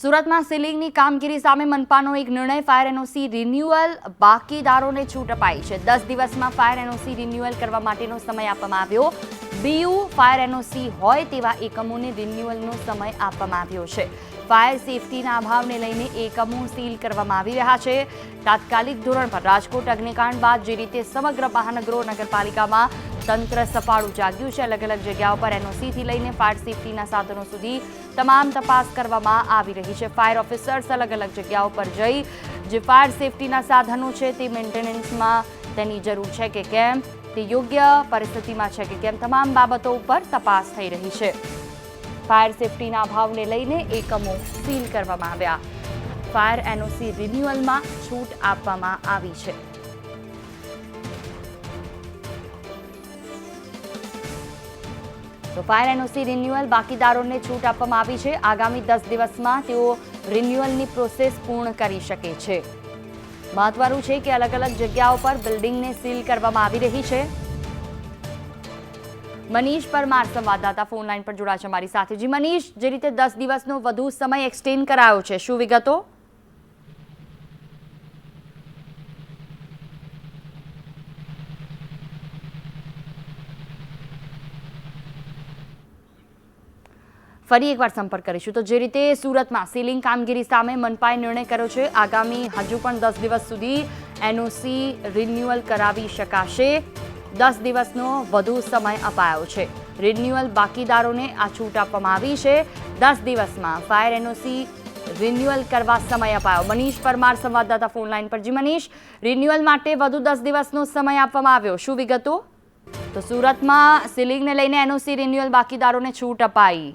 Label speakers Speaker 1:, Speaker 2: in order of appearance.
Speaker 1: સુરતમાં સીલિંગની કામગીરી સામે મનપાનો એક નિર્ણય. ફાયર એનઓસી રિન્યુઅલ બાકીદારોને છૂટ અપાઈ છે. દસ દિવસમાં ફાયર એનઓસી રિન્યુઅલ કરવા માટેનો સમય આપવામાં આવ્યો. બીયુ ફાયર એનઓસી હોય તેવા એકમોને રિન્યુઅલનો સમય આપવામાં આવ્યો છે. ફાયર સેફટીના અભાવને લઈને એકમો સીલ કરવામાં આવી રહ્યા છે. તાત્કાલિક ધોરણ પર રાજકોટ અગ્નિકાંડ બાદ જે રીતે સમગ્ર મહાનગરો નગરપાલિકામાં તંત્ર સફાળું જાગ્યું છે. અલગ અલગ જગ્યાઓ પર એનઓસીથી લઈને ફાયર સેફટીના સાધનો સુધી તમામ તપાસ કરવામાં આવી રહી છે. ફાયર ઓફિસર્સ અલગ અલગ જગ્યાઓ પર જઈ જે ફાયર સેફટીના સાધનો છે તે મેન્ટેનન્સમાં તેની જરૂર છે કે કેમ? તે યોગ્ય પરિસ્થિતિમાં છે કે કેમ? તમામ બાબતો ઉપર તપાસ થઈ રહી છે. ફાયર સેફટીના અભાવને લઈને એકમો સીલ કરવામાં આવ્યા. ફાયર એનઓસી રિન્યુઅલમાં છૂટ આપવામાં આવી છે. તો ફાયર એનઓસી રિન્યુઅલ બાકીદારોને છૂટ આપવામાં આવી છે. આગામી દસ દિવસમાં તેઓ રિન્યુઅલની પ્રોસેસ પૂર્ણ કરી શકે છે. મહત્વનું છે કે અલગ અલગ જગ્યાઓ પર બિલ્ડિંગને સીલ કરવામાં આવી રહી છે. મનીષ પરમાર, સંવાદદાતા ફોન લાઈન પર જોડાશે મારી સાથે. જી મનીષ, જે રીતે દસ દિવસનો વધુ સમય એક્સટેન્ડ કરાયો છે, શું વિગતો? ફરી એકવાર સંપર્ક કરીશું. તો જે રીતે સુરતમાં સીલિંગ કામગીરી સામે મનપાએ નિર્ણય કર્યો છે, આગામી હજુ પણ દસ દિવસ સુધી એનઓસી રિન્યુઅલ કરાવી શકાશે. દસ દિવસનો વધુ સમય અપાયો છે. રિન્યુઅલ બાકીદારોને આ છૂટ આપવામાં આવી છે. દસ દિવસમાં ફાયર એનઓસી રિન્યુઅલ કરવા સમય અપાયો. મનીષ પરમાર સંવાદદાતા ફોન લાઈન પર. જી મનીષ, રિન્યુઅલ માટે વધુ દસ દિવસનો સમય આપવામાં આવ્યો. શું વિગતો? તો સુરતમાં સીલિંગને લઈને એનઓસી રિન્યુઅલ બાકીદારોને છૂટ અપાઈ.